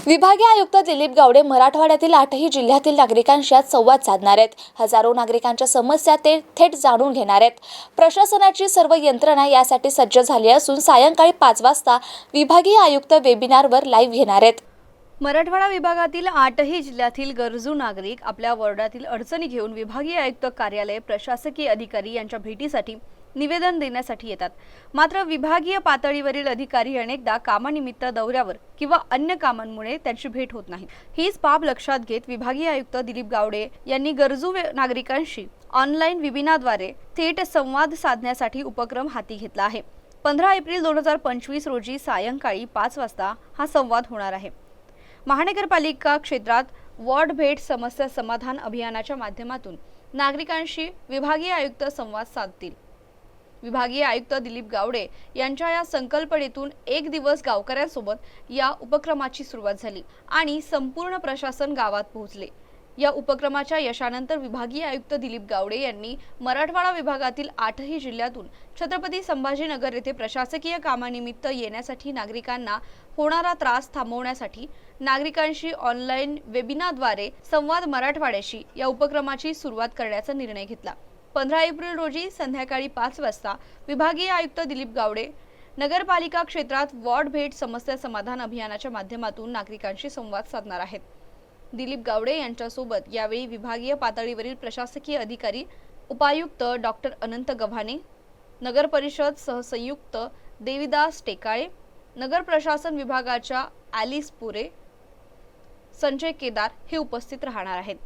विभागीय आयुक्त दिलीप गावडे मराठवाड्यातील आठही जिल्ह्यातील नागरिकांशी आज संवाद साधणार आहेत. हजारो नागरिकांच्या समस्या ते थेट जाणून घेणार आहेत. प्रशासनाची सर्व यंत्रणा यासाठी सज्ज झाली असून सायंकाळी पाच वाजता विभागीय आयुक्त वेबिनारवर लाईव्ह घेणार आहेत. मराठवाडा विभागातील आठही जिल्ह्यातील गरजू नागरिक आपल्या वॉर्डातील अडचणी घेऊन विभागीय आयुक्त कार्यालय प्रशासकीय अधिकारी यांच्या भेटीसाठी निवेदन देण्यासाठी येतात. मात्र विभागीय पातळीवरील अधिकारी अनेकदा कामानिमित्त दौऱ्यावर किंवा अन्य कामांमुळे त्यांची भेट होत नाही. हीच बाब लक्षात घेत विभागीय आयुक्त दिलीप गावडे यांनी गरजू नागरिकांशी ऑनलाईन विबिनाद्वारे थेट संवाद साधण्यासाठी उपक्रम हाती घेतला आहे. पंधरा एप्रिल दोन हजार पंचवीस रोजी सायंकाळी पाच वाजता हा संवाद होणार आहे. महानगरपालिका क्षेत्रात वॉर्ड भेट समस्या समाधान अभियानाच्या माध्यमातून नागरिकांशी विभागीय आयुक्त संवाद साधतील. विभागीय आयुक्त दिलीप गावडे यांच्या या संकल्पनेतून एक दिवस गावकऱ्यांसोबत या उपक्रमाची सुरुवात झाली आणि संपूर्ण प्रशासन गावात पोहोचले. या उपक्रमाच्या यशानंतर विभागीय आयुक्त दिलीप गावडे यांनी मराठवाडा विभागातील आठही जिल्ह्यातून छत्रपती संभाजीनगर येथे प्रशासकीय कामानिमित्त येण्यासाठी नागरिकांना होणारा त्रास थांबवण्यासाठी नागरिकांशी ऑनलाईन वेबिनारद्वारे संवाद मराठवाड्याशी या उपक्रमाची सुरुवात करण्याचा निर्णय घेतला. पंधरा एप्रिल रोजी संध्याकाळी पाच वाजता विभागीय आयुक्त दिलीप गावडे नगरपालिका क्षेत्रात वॉर्ड भेट समस्या समाधान अभियानाच्या माध्यमातून नागरिकांशी संवाद साधणार आहेत. दिलीप गावडे यांच्यासोबत यावेळी विभागीय पातळीवरील प्रशासकीय अधिकारी उपायुक्त डॉक्टर अनंत गव्हाणे नगर परिषद सहसंयुक्त देविदास टेकाळे नगर प्रशासन विभागाच्या ॲलिस पुरे संजय केदार हे उपस्थित राहणार आहेत.